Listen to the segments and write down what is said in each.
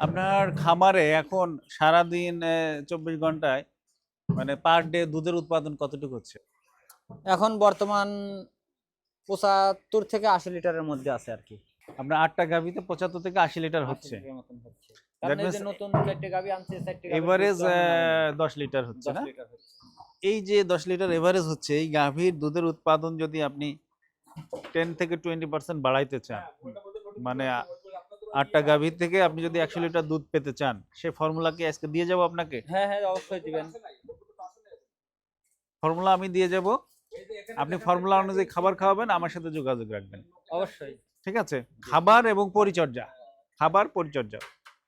আপনার খামারে এখন সারাদিন চব্বিশ ঘন্টায় মানে পার ডে দুধের উৎপাদন কতটুকু হচ্ছে? এখন বর্তমান পঁচাত্তর থেকে আশি লিটারের মধ্যে আছে আর কি। আপনার আটটা গাভিতে পঁচাত্তর থেকে আশি লিটার হচ্ছে। 80 লিটারের মতন হচ্ছে। কারণ এই যে নতুন চারটে গাভী আনছে, চারটে এভারেজ। দশ লিটার হচ্ছে না? এই যে দশ লিটার এভারেজ হচ্ছে এই গাভীর দুধের উৎপাদন যদি আপনি টেন থেকে টোয়েন্টি পার্সেন্ট বাড়াইতে চান মানে আ- আটটা গাভীর থেকে আপনি যদি একশো লিটার দুধ পেতে চান সে ফর্মুলা কি আজকে দিয়ে যাব আপনাকে? হ্যাঁ হ্যাঁ অবশ্যই দিবেন। ফর্মুলা আমি দিয়ে যাব। আপনি ফর্মুলা অনুযায়ী খাবার খাওয়াবেন আমার সাথে যোগাযোগ রাখবেন। অবশ্যই। ঠিক আছে? খাবার এবং পরিচর্যা। খাবার পরিচর্যা।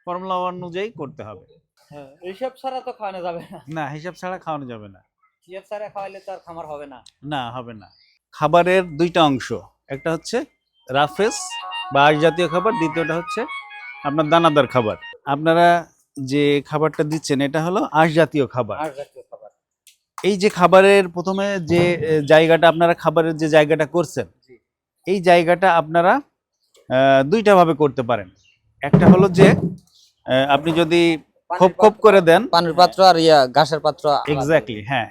ফর্মুলা অনুযায়ী করতে হবে। হ্যাঁ এইসব ছাড়া তো খাওয়ানো যাবে না। না হিসাব ছাড়া খাওয়ানো যাবে না। হিসাব ছাড়া খাওয়াইলে তো আর খামার হবে না। না হবে না। খাবারের দুইটা অংশ। একটা হচ্ছে রাফেস বা আঁশ জাতীয় খাবার দ্বিতীয়টা হচ্ছে আপনার দানাদার খাবার। আপনারা যে খাবারটা দিচ্ছেন এটা হলো আঁশ জাতীয় খাবার। খাবার। এই যে খাবারের প্রথমে যে জায়গাটা আপনারা খাবারের যে জায়গাটা করছেন এই জায়গাটা আপনারা দুইটা ভাবে করতে পারেন। একটা হলো যে আপনি যদি খোপ খোপ করে দেন পানির পাত্র আর ইয়া ঘাসের পাত্র এক্স্যাক্টলি হ্যাঁ।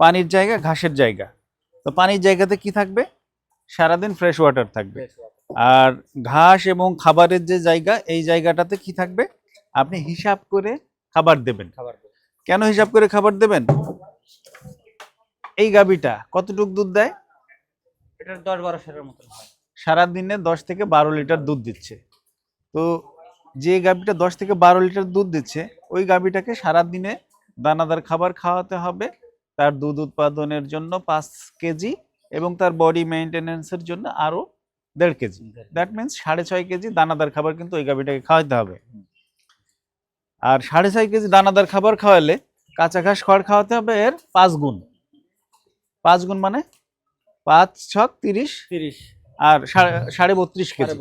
পানির জায়গা ঘাসের জায়গা। তো পানির জায়গাতে কি থাকবে? সারাদিন ফ্রেশ ওয়াটার থাকবে। আর ঘাস এবং খাবারের যে জায়গা এই জায়গাটাতে কি থাকবে? আপনি হিসাব করে খাবার দেবেন। খাবার কেন হিসাব করে খাবার দেবেন? এই গাবিটা কতটুক দুধ দেয়? এটার দশ বারো সেরের মতন হয়। সারাদিনে দশ থেকে বারো লিটার দুধ দিচ্ছে। তো যে গাবিটা দশ থেকে বারো লিটার দুধ দিচ্ছে ওই গাবিটাকে সারাদিনে দানাদার খাবার খাওয়াতে হবে। তার দুধ উৎপাদনের জন্য পাঁচ কেজি এবং তার বডি মেনটেনেন্সের জন্য আরও দেড় কেজি। দ্যাট মিনস সাড়ে ছয় কেজি দানাদার খাবার কিন্তু ওই গাভিটাকে খাওয়াতে হবে। আর সাড়ে ছয় কেজি দানাদার খাবার খাওয়ালে কাঁচা ঘাস খড় খাওয়াতে হবে এর পাঁচ গুণ। পাঁচ গুণ মানে পাঁচ ছক তিরিশ তিরিশ। আর সাড়ে সাড়ে বত্রিশ কেজি।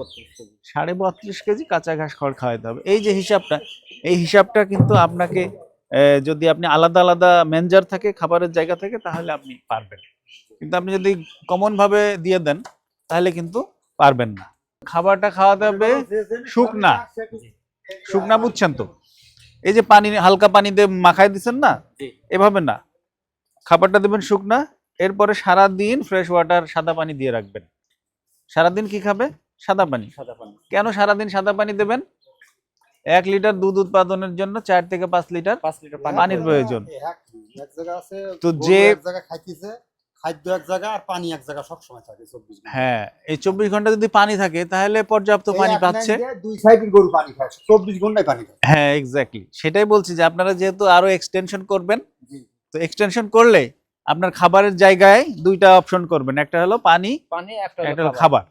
সাড়ে বত্রিশ কেজি। কাঁচা ঘাস খড় খাওয়াতে হবে। এই যে হিসাবটা এই হিসাবটা কিন্তু আপনাকে যদি আপনি আলাদা আলাদা ম্যানেজার থাকে খাবারের জায়গা থেকে তাহলে আপনি পারবেন। কিন্তু আপনি যদি কমন ভাবে দিয়ে দেন তাহলে কিন্তু পারবেন না। খাবারটা খাওয়াতে হবে শুকনা। শুকনা বুঝছেন তো? এই যে পানি হালকা পানি দিয়ে মাখাই দিচ্ছেন না? এভাবে না। খাবারটা দেবেন শুকনা এরপরে সারা দিন ফ্রেশ ওয়াটার সাদা পানি দিয়ে রাখবেন। সারাদিন কি খাবে? সাদা পানি। সাদা পানি। কেন সারাদিন সাদা পানি দেবেন? এক লিটার দুধ উৎপাদনের জন্য চার থেকে পাঁচ লিটার পাঁচ লিটার পানির প্রয়োজন। এক জায়গা আছে তো যে- এক জায়গা খাইতেছে খাদ্য এক জায়গা আর পানি এক জায়গা সব সময় থাকে চব্বিশ হ্যাঁ এই চব্বিশ ঘণ্টা যদি পানি থাকে তাহলে পর্যাপ্ত পানি পাচ্ছে। দুই সাইডের গরু পানি খায় চব্বিশ ঘন্টায় পানি খায়। হ্যাঁ এক্স্যাক্টলি সেটাই বলছি যে আপনারা যেহেতু আরও এক্সটেনশন করবেন তো এক্সটেনশন করলে আপনার খাবারের জায়গায় দুইটা অপশন করবেন। একটা হলো পানি পানি একটা হলো খাবার।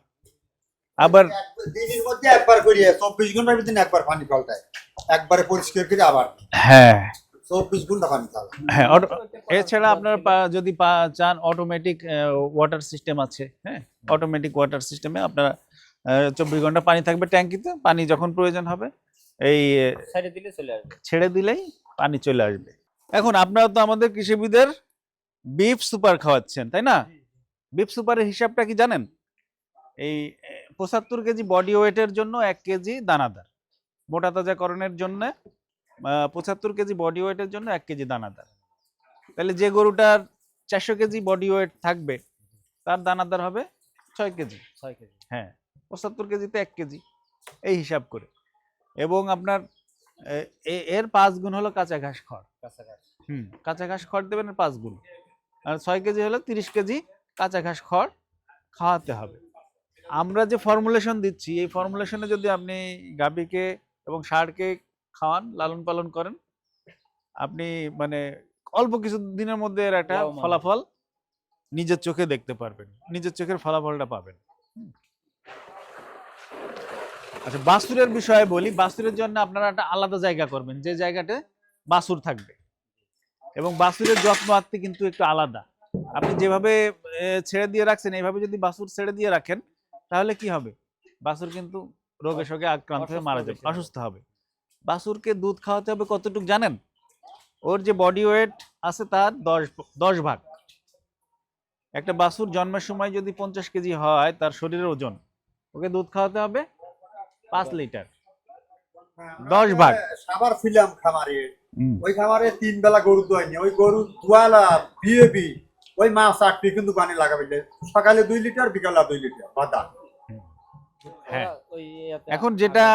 আবার দিনের মধ্যে একবার করিয়ে চব্বিশ ঘণ্টার ভিতরে একবার পানি পাল্টায়। একবারে পরিষ্কার করে আবার। হ্যাঁ। চব্বিশ ঘণ্টা পানি খাওয়া হ্যাঁ এছাড়া আপনার পা- যদি পা- চান অটোমেটিক ওয়াটার সিস্টেম আছে হ্যাঁ? অটোমেটিক ওয়াটার সিস্টেমে আপনার চব্বিশ ঘণ্টা পানি থাকবে ট্যাঙ্কিতে পানি যখন প্রয়োজন হবে এই সাইডে দিলে চলে আসবে। ছেড়ে দিলেই পানি চলে আসবে। এখন আপনারা তো আমাদের কৃষিবিদের বিফ সুপার খাওয়াচ্ছেন তাই না? বিফ সুপারের হিসাবটা কি জানেন? এই পঁচাত্তর কেজি বডি ওয়েটের জন্য এক কেজি দানাদার। মোটা তাজাকরণের জন্য পঁচাত্তর কেজি বডি ওয়েটের জন্য এক কেজি দানাদার। তাহলে যে গরুটার চারশো কেজি বডি ওয়েট থাকবে তার দানাদার হবে ছয় কেজি। ছয় কেজি। হ্যাঁ পঁচাত্তর কেজিতে এক কেজি এই হিসাব করে। এবং আপনার এর পাঁচ গুণ হলো কাঁচা ঘাস খড়। কাঁচা ঘাস। হুম কাঁচা ঘাস খড় দেবেন এর পাঁচ গুণ। আর ছয় কেজি হলো তিরিশ কেজি কাঁচা ঘাস খড় খাওয়াতে হবে। আমরা যে ফর্মুলেশন দিচ্ছি এই ফর্মুলেশনে যদি আপনি গাভীকে এবং ষাঁড়কে খাওয়ান লালন পালন করেন। আপনি মানে অল্প কিছু দিনের মধ্যে এর একটা ফলাফল নিজের চোখে দেখতে পারবেন। নিজের চোখের ফলাফলটা পাবেন। আচ্ছা বাছুরের বিষয়ে বলি। বাছুরের জন্য আপনারা একটা আলাদা জায়গা করবেন। যে জায়গাতে বাছুর থাকবে। এবং বাসুরের যত্ন আত্মি কিন্তু একটু আলাদা। আপনি যেভাবে ছেড়ে দিয়ে রাখছেন এইভাবে যদি বাছুর ছেড়ে দিয়ে রাখেন তাহলে কি হবে? বাছুর কিন্তু রোগে শোকে আক্রান্ত হয়ে মারা যাবে। অসুস্থ হবে। বাছুরকে দুধ খাওয়াতে হবে কতটুকু জানেন? ওর যে বডি ওয়েট আছে তার দশ দশ ভাগ। একটা বাছুর জন্মের সময় যদি পঞ্চাশ কেজি হয় তার শরীরের ওজন ওকে দুধ খাওয়াতে হবে পাঁচ লিটার। দশ ভাগ। সাবার ছিলাম খামারে। ওই খামারে তিন বেলা গরু দোয়াইনি। ওই গরু দোয়ালা বিএবি ওই মাছ আটটি কিন্তু পানি লাগাবে। সকালে দুই লিটার বিকালে দুই লিটার বাদা। হ্যাঁ। এখন যেটা।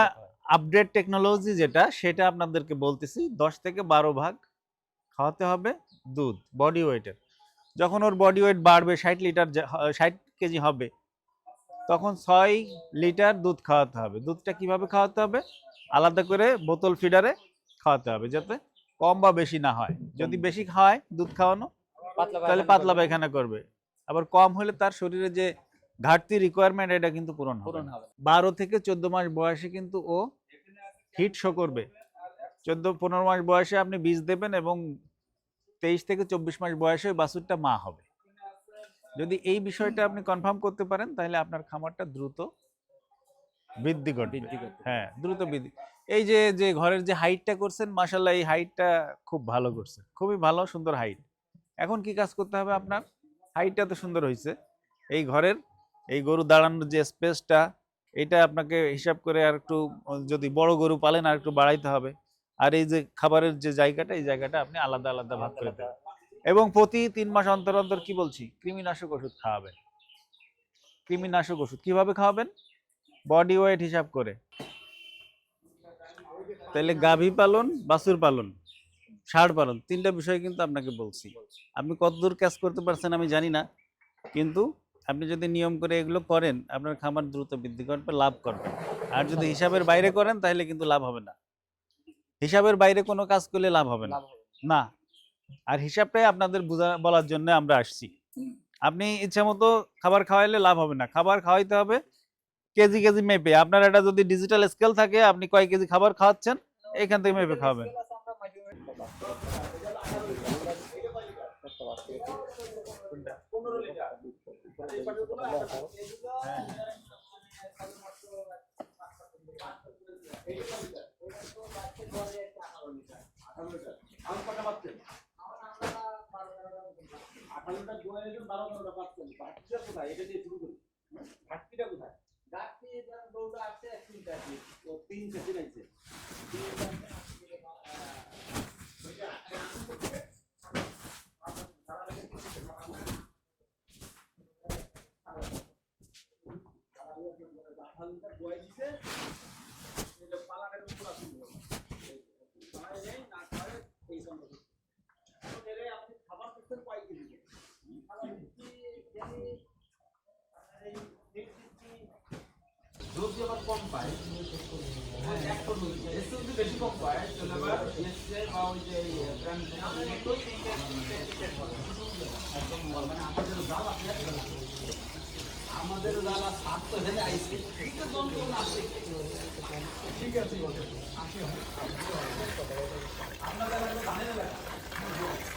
আপডেট টেকনোলজি যেটা সেটা আপনাদেরকে বলতেছি দশ থেকে বারো ভাগ খাওয়াতে হবে দুধ বডি ওয়েটের যখন ওর বডি ওয়েট বাড়বে ষাট লিটার ষাট কেজি হবে তখন ছয় লিটার দুধ খাওয়াতে হবে। দুধটা কীভাবে খাওয়াতে হবে? আলাদা করে বোতল ফিডারে খাওয়াতে হবে যাতে কম বা বেশি না হয়। যদি বেশি খাওয়ায় দুধ খাওয়ানো তাহলে পাতলা পায়খানা করবে। আবার কম হলে তার শরীরে যে ঘাটতি রিকোয়ারমেন্ট এটা কিন্তু পূরণ হবে বারো থেকে চোদ্দ মাস বয়সে কিন্তু ও হিট শো করবে। চোদ্দ পনেরো মাস বয়সে আপনি বীজ দেবেন এবং তেইশ থেকে চব্বিশ মাস বয়সে ওই বাছুরটা মা হবে। যদি এই বিষয়টা আপনি কনফার্ম করতে পারেন তাহলে আপনার খামারটা দ্রুত বৃদ্ধি ঘটবে। হ্যাঁ দ্রুত বৃদ্ধি। এই যে যে ঘরের যে হাইটটা করছেন মাসাল্লাহ এই হাইটটা খুব ভালো করছে। খুবই ভালো সুন্দর হাইট এখন কি কাজ করতে হবে আপনার? হাইটটা তো সুন্দর হয়েছে এই ঘরের এই গরু দাঁড়ানোর যে স্পেসটা এটা আপনাকে হিসাব করে আর একটু যদি বড় গরু পালেন আর একটু বাড়াইতে হবে। আর এই যে খাবারের যে জায়গাটা এই জায়গাটা আপনি আলাদা আলাদা ভাগ করে দেবেন। এবং প্রতি তিন মাস অন্তর অন্তর কি বলছি? কৃমিনাশক ওষুধ খাওয়াবেন। কৃমিনাশক ওষুধ কীভাবে খাওয়াবেন? বডি ওয়েট হিসাব করে। তাহলে গাভী পালন বাছুর পালন ষাঁড় পালন তিনটা বিষয় কিন্তু আপনাকে বলছি। আপনি কতদূর কাজ করতে পারছেন আমি জানি না কিন্তু আপনি যদি নিয়ম করে এগুলো করেন আপনার খামার দ্রুত বৃদ্ধি করবে লাভ করবে আর যদি হিসাবের বাইরে করেন তাহলে কিন্তু লাভ হবে না। হিসাবের বাইরে কোনো কাজ করলে লাভ হবে না। না। আর হিসাবটাই আপনাদের বোঝা বলার জন্য আমরা আসছি। আপনি ইচ্ছা মতো খাবার খাওয়াইলে লাভ হবে না। খাবার খাওয়াইতে হবে কেজি কেজি মেপে। আপনার এটা যদি ডিজিটাল স্কেল থাকে আপনি কয় কেজি খাবার খাওয়াচ্ছেন এখান থেকে মেপে খাওয়াবেন। আঠারোটা দু হাজার বারো বারোটা পাচ্ছেন ঘাটতিটা কোথায় এটা দিয়ে শুরু করি ঘাটতিটা কোথায় ঘাটতি দৌড়া তিন তিনটা তিন চাষি লাগছে আলুটা বয়ে দিছে। এটা পালাটার উপর আসুন পালা যায় না খাওয়ালে এই সম্ভব এখন এলে আপনি কম পায়। হ্যাঁ, তো যদি বেশি কম পায়। তাহলে আবার এসআই বা ওই যে একদম মানে আমাদের দাম আপনি আমাদের যারা স্বার্থ হয়ে আইসে এটা যন্ত্রণা আছে ঠিক আছে আসি আমরা যারা জানেন